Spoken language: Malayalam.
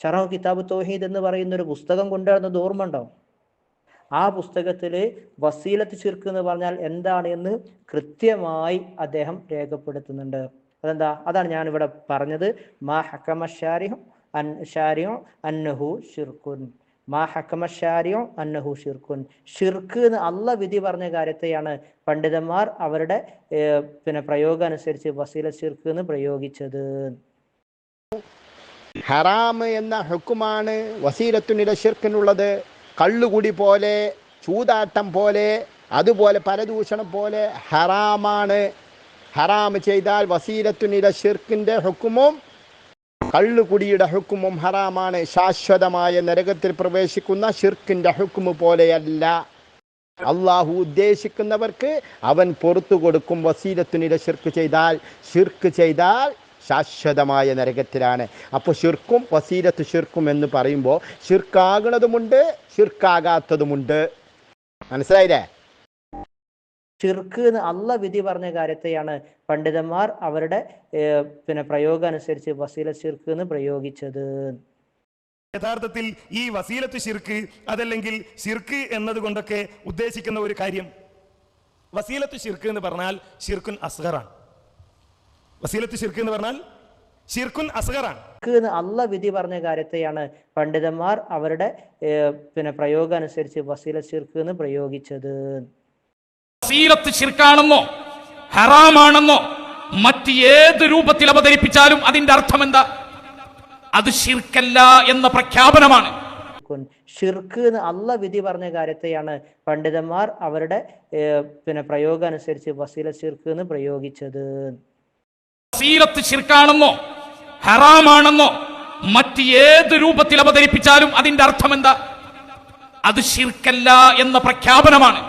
ഷറഹു കിതാബ് തോഹീദ് എന്ന് പറയുന്ന ഒരു പുസ്തകം കൊണ്ടുവരുന്നത് ഓർമ്മ ആ പുസ്തകത്തിൽ വസീലത്ത് ചിർക്ക് എന്ന് പറഞ്ഞാൽ എന്താണ് എന്ന് കൃത്യമായി അദ്ദേഹം രേഖപ്പെടുത്തുന്നുണ്ട്. അതെന്താ? അതാണ് ഞാൻ ഇവിടെ പറഞ്ഞത്. മാ ഹക്കമ ഷാരിഹു അൻ ഷാരിഹു അന്നഹു ഷിർക്കുൻ മാ ഹക്കമ ഷാരിഹു അന്നഹു ഷിർക്കുൻ ഷിർക്ക് എന്ന് അല്ല വിധി പറഞ്ഞ കാര്യത്തെയാണ് പണ്ഡിതന്മാർ അവരുടെ പിന്നെ പ്രയോഗം അനുസരിച്ച് വസീല ഷിർക്ക് എന്ന് പ്രയോഗിച്ചത്. ഹറാം എന്ന ഹുക്കുമാണ് വസീലത്തുനില ഷിർക്കിനുള്ളത് കള്ളുകുടി പോലെ ചൂതാട്ടം പോലെ അതുപോലെ പരദൂഷണം പോലെ ഹറാമാണ്. ഹറാം ചെയ്താൽ വസീലത്തുനില ഷിർക്കിന്റെ ഹുക്കുമും കള്ളുകുടിയുടെ ഹുക്കുമും ഹറാമാണ്. ശാശ്വതമായ നരകത്തിൽ പ്രവേശിക്കുന്ന ഷിർക്കിന്റെ ഹുക്കുമ് പോലെയല്ല. അള്ളാഹു ഉദ്ദേശിക്കുന്നവർക്ക് അവൻ പുറത്തു കൊടുക്കും വസീലത്തുനില ഷിർക്ക് ചെയ്താൽ. ഷിർക്ക് ചെയ്താൽ ശാശ്വതമായ നരകത്തിലാണ്. അപ്പോൾ ഷിർക്കും വസീരത്ത് ഷിർക്കും എന്ന് പറയുമ്പോൾ ഷിർക്കാകുന്നതുമുണ്ട് ഷിർക്കാകാത്തതുമുണ്ട് മനസ്സിലായില്ലേ? ഷിർക്ക് എന്ന് അല്ല വിധി പറഞ്ഞ കാര്യത്തെയാണ് പണ്ഡിതന്മാർ അവരുടെ പിന്നെ പ്രയോഗം അനുസരിച്ച് വസീല ഷിർക്ക് എന്ന് പ്രയോഗിച്ചത്. യഥാർത്ഥത്തിൽ ഈ വസീലത്ത് ഷിർക്ക് അതല്ലെങ്കിൽ ഷിർക്ക് എന്നതുകൊണ്ടൊക്കെ ഉദ്ദേശിക്കുന്ന ഒരു കാര്യം. വസീലത്ത് ഷിർക്ക് എന്ന് പറഞ്ഞാൽ ഷിർക്കുൻ അസ്ഗറാണ്. വസീലത്ത് ശിർക്ക് എന്ന് പറഞ്ഞാൽ ഷിർക്കുൻ അസഹറാണ് അള്ള അല്ല വിധി പറഞ്ഞ കാര്യത്തെയാണ് പണ്ഡിതന്മാർ അവരുടെ പിന്നെ പ്രയോഗം അനുസരിച്ച് വസീല ഷിർക്ക് എന്ന് പ്രയോഗിച്ചത്. വസീലത്ത് ശിർക്കാണെന്നോ ഹറാമാണെന്നോ മറ്റ് ഏത് രൂപത്തിൽ അവതരിപ്പിച്ചാലും അതിന്റെ അർത്ഥം എന്താ? അത് ശിർക്കല്ല എന്ന പ്രഖ്യാപനമാണ്. ഷിർക്ക് എന്ന് അല്ല വിധി പറഞ്ഞ കാര്യത്തെയാണ് പണ്ഡിതന്മാർ അവരുടെ പിന്നെ പ്രയോഗം അനുസരിച്ച് വസീല ഷിർക്ക് എന്ന് പ്രയോഗിച്ചത്. സീലത്ത് ശിർക്കാണെന്നോ ഹറാമാണെന്നോ മറ്റ് ഏത് രൂപത്തിൽ അവതരിപ്പിച്ചാലും അതിന്റെ അർത്ഥം എന്താ അത് ശിർക്കല്ല എന്ന പ്രഖ്യാപനമാണ്.